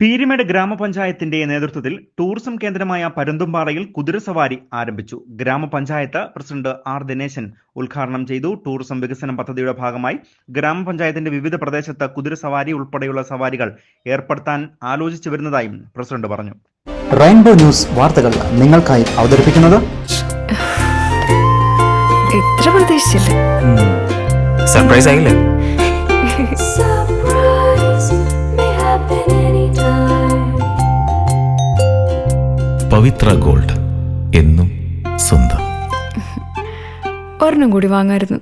പീരിമേട് ഗ്രാമപഞ്ചായത്തിന്റെ നേതൃത്വത്തിൽ ടൂറിസം കേന്ദ്രമായ പരുന്തുംപാറയിൽ കുതിരസവാരി ആരംഭിച്ചു. ഗ്രാമപഞ്ചായത്ത് പ്രസിഡന്റ് ആർ ദിനേശൻ ഉദ്ഘാടനം ചെയ്തു. ടൂറിസം വികസന പദ്ധതിയുടെ ഭാഗമായി ഗ്രാമപഞ്ചായത്തിന്റെ വിവിധ പ്രദേശത്ത് കുതിരസവാരി ഉൾപ്പെടെയുള്ള സവാരികൾ ഏർപ്പെടുത്താൻ ആലോചിച്ചു വരുന്നതായും പ്രസിഡന്റ് പറഞ്ഞു. റെയിൻബോ ന്യൂസ് വാർത്തകൾ നിങ്ങൾക്കായി അവതരിപ്പിക്കുന്നത്? സർപ്രൈസ് ആയില്ലേ? പവിത്ര ഗോൾഡ് എന്നും സ്വന്തം. ഒരെണ്ണം കൂടി വാങ്ങായിരുന്നു.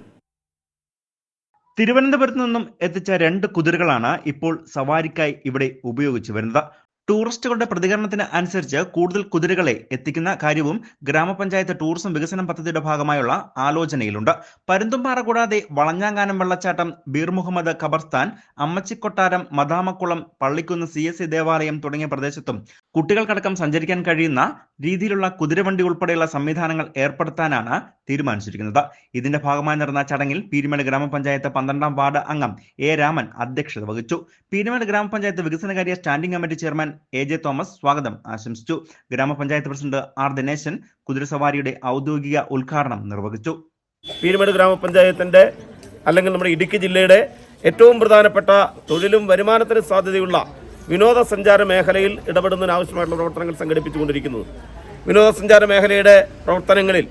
തിരുവനന്തപുരത്ത് നിന്നും എത്തിച്ച രണ്ട് കുതിരകളാണ് ഇപ്പോൾ സവാരിക്കായി ഇവിടെ ഉപയോഗിച്ചു വരുന്നത്. ടൂറിസ്റ്റുകളുടെ പ്രതികരണത്തിന് അനുസരിച്ച് കൂടുതൽ കുതിരകളെ എത്തിക്കുന്ന കാര്യവും ഗ്രാമപഞ്ചായത്ത് ടൂറിസം വികസനം പദ്ധതിയുടെ ഭാഗമായുള്ള ആലോചനയിലുണ്ട്. പരുന്തുംപാറ കൂടാതെ വളഞ്ഞാങ്കാനം വെള്ളച്ചാട്ടം ബീർ മുഹമ്മദ് ഖബർസ്ഥാൻ അമ്മച്ചിക്കൊട്ടാരം മദാമക്കുളം പള്ളിക്കുന്ന് സി ദേവാലയം തുടങ്ങിയ പ്രദേശത്തും കുട്ടികൾക്കടക്കം സഞ്ചരിക്കാൻ കഴിയുന്ന രീതിയിലുള്ള കുതിരവണ്ടി ഉൾപ്പെടെയുള്ള സംവിധാനങ്ങൾ ഏർപ്പെടുത്താനാണ് തീരുമാനിച്ചിരിക്കുന്നത്. ഇതിന്റെ ഭാഗമായി നടന്ന ചടങ്ങിൽ പീരുമേട് ഗ്രാമപഞ്ചായത്ത് പന്ത്രണ്ടാം വാർഡ് അംഗം എ രാമൻ അധ്യക്ഷത വഹിച്ചു. പീരുമേട് ഗ്രാമപഞ്ചായത്ത് വികസനകാര്യ standing committee chairman A J Thomas സ്വാഗതം ആശംസിച്ചു. ഗ്രാമപഞ്ചായത്ത് പ്രസിഡന്റ് ആർ ദിനേശൻ കുതിരസവാരിയുടെ ഔദ്യോഗിക ഉദ്ഘാടനം നിർവഹിച്ചു. പീരുമേട് ഗ്രാമപഞ്ചായത്തിന്റെ അല്ലെങ്കിൽ നമ്മുടെ ഇടുക്കി ജില്ലയുടെ ഏറ്റവും പ്രധാനപ്പെട്ട തൊഴിലും വരുമാനത്തിന് സാധ്യതയുള്ള വിനോദസഞ്ചാര മേഖലയിൽ ഇടപെടുന്നതിന് ആവശ്യമായിട്ടുള്ള പ്രവർത്തനങ്ങൾ സംഘടിപ്പിച്ചുകൊണ്ടിരിക്കുന്നത് വിനോദസഞ്ചാര മേഖലയുടെ പ്രവർത്തനങ്ങളിൽ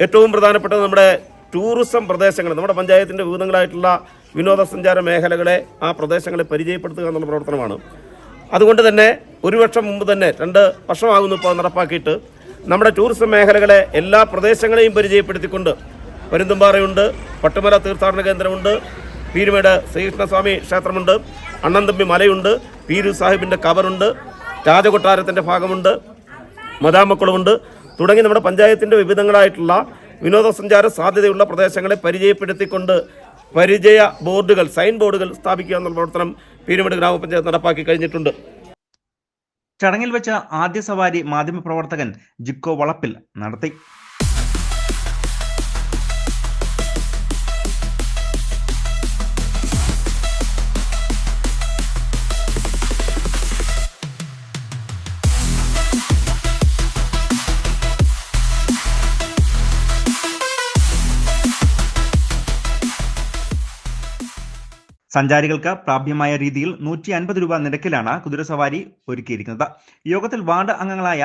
ഏറ്റവും പ്രധാനപ്പെട്ടത് നമ്മുടെ ടൂറിസം പ്രദേശങ്ങൾ നമ്മുടെ പഞ്ചായത്തിന്റെ വിവിധങ്ങളായിട്ടുള്ള വിനോദസഞ്ചാര മേഖലകളെ ആ പ്രദേശങ്ങളെ പരിചയപ്പെടുത്തുക എന്നുള്ള പ്രവർത്തനമാണ്. അതുകൊണ്ട് തന്നെ ഒരു വർഷം മുമ്പ് തന്നെ രണ്ട് വർഷമാകുന്നു ഇപ്പോൾ നടപ്പാക്കിയിട്ട് നമ്മുടെ ടൂറിസം മേഖലകളെ എല്ലാ പ്രദേശങ്ങളെയും പരിചയപ്പെടുത്തിക്കൊണ്ട് പരുന്തുംപാറയുണ്ട് പട്ടുമല തീർത്ഥാടന കേന്ദ്രമുണ്ട് പീരുമേട് ശ്രീകൃഷ്ണസ്വാമി ക്ഷേത്രമുണ്ട്. അണ്ണൻതമ്പി മലയുണ്ട്. പീരു സാഹിബിന്റെ കവറുണ്ട്. രാജകൊട്ടാരത്തിന്റെ ഭാഗമുണ്ട്. മദാമക്കുളമുണ്ട്. തുടങ്ങി നമ്മുടെ പഞ്ചായത്തിന്റെ വിവിധങ്ങളായിട്ടുള്ള വിനോദസഞ്ചാര സാധ്യതയുള്ള പ്രദേശങ്ങളെ പരിചയപ്പെടുത്തിക്കൊണ്ട് പരിചയ ബോർഡുകൾ സൈൻ ബോർഡുകൾ സ്ഥാപിക്കുക എന്നുള്ള പ്രവർത്തനം പീരുമേട് ഗ്രാമപഞ്ചായത്ത് നടപ്പാക്കി കഴിഞ്ഞിട്ടുണ്ട്. ചടങ്ങിൽ വെച്ച ആദ്യ സവാരി മാധ്യമപ്രവർത്തകൻ ജിക്കോ വളപ്പിൽ നടത്തി. സഞ്ചാരികൾക്ക് പ്രാപ്യമായ രീതിയിൽ നൂറ്റി അൻപത് രൂപ നിരക്കിലാണ് കുതിരസവാരി ഒരുക്കിയിരിക്കുന്നത്. യോഗത്തിൽ വാർഡ് അംഗങ്ങളായ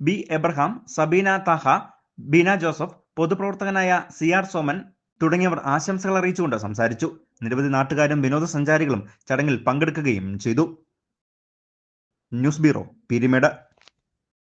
B Abraham Sabeena Thaha Beena Joseph പൊതുപ്രവർത്തകനായ സി ആർ സോമൻ തുടങ്ങിയവർ ആശംസകൾ അറിയിച്ചുകൊണ്ട് സംസാരിച്ചു. നിരവധി നാട്ടുകാരും വിനോദസഞ്ചാരികളും ചടങ്ങിൽ പങ്കെടുക്കുകയും ചെയ്തു. News bureau Peermade.